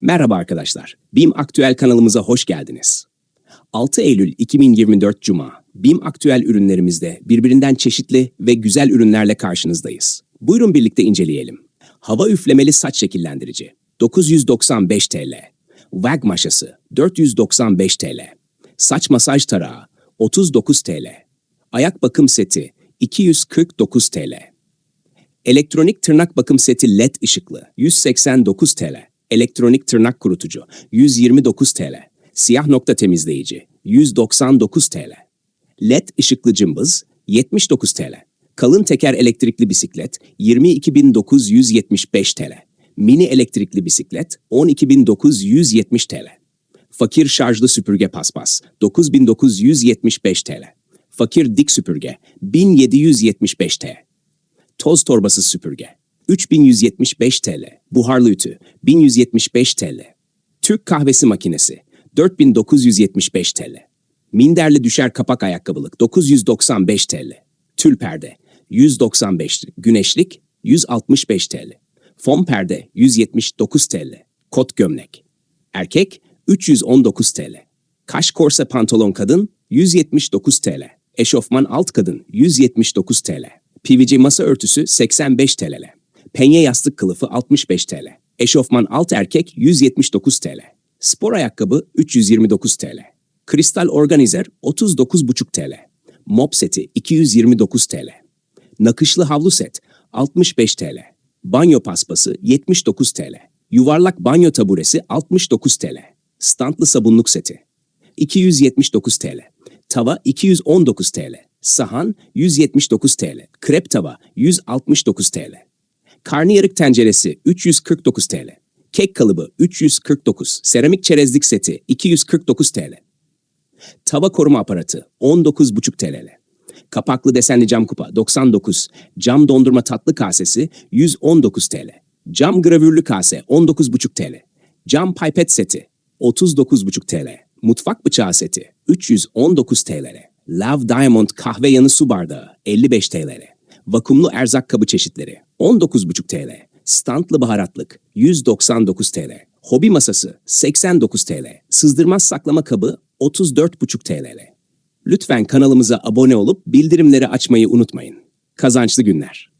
Merhaba arkadaşlar. BİM Aktüel kanalımıza hoş geldiniz. 6 Eylül 2024 Cuma, BİM Aktüel ürünlerimizde birbirinden çeşitli ve güzel ürünlerle karşınızdayız. Buyurun birlikte inceleyelim. Hava üflemeli saç şekillendirici 995 TL. Wag maşası 495 TL. Saç masaj tarağı 39 TL. Ayak bakım seti 249 TL. Elektronik tırnak bakım seti LED ışıklı 189 TL. Elektronik tırnak kurutucu 129 TL. Siyah nokta temizleyici 199 TL. LED ışıklı cımbız 79 TL. Kalın teker elektrikli bisiklet 22.975 TL. Mini elektrikli bisiklet 12.970 TL. Fakir şarjlı süpürge paspas 9975 TL. Fakir dik süpürge 1775 TL. Toz torbası süpürge 3175 TL. Buharlı ütü 1175 TL. Türk kahvesi makinesi 4975 TL. Minderli düşer kapak ayakkabılık 995 TL. Tül perde 195 güneşlik 165 TL. Fon perde 179 TL. Kot gömlek. Erkek 319 TL. Kaş korse pantolon kadın 179 TL. Eşofman alt kadın 179 TL. PVC masa örtüsü 85 TL. Penye yastık kılıfı 65 TL. Eşofman alt erkek 179 TL. Spor ayakkabı 329 TL. Kristal organizer 39,5 TL. Mop seti 229 TL. Nakışlı havlu set 65 TL. Banyo paspası 79 TL. Yuvarlak banyo taburesi 69 TL. Standlı sabunluk seti 279 TL. Tava 219 TL. Sahan 179 TL. Krep tava 169 TL. Karnıyarık tenceresi 349 TL. Kek kalıbı 349. Seramik çerezlik seti 249 TL. Tava koruma aparatı 19,5 TL. Kapaklı desenli cam kupa 99. Cam dondurma tatlı kasesi 119 TL. Cam gravürlü kase 19,5 TL. Cam pipet seti 39,5 TL. Mutfak bıçağı seti 319 TL. Love Diamond kahve yanı su bardağı 55 TL. Vakumlu erzak kabı çeşitleri 19,5 TL. Standlı baharatlık 199 TL. Hobi masası 89 TL. Sızdırmaz saklama kabı 34,5 TL. Lütfen kanalımıza abone olup bildirimleri açmayı unutmayın. Kazançlı günler.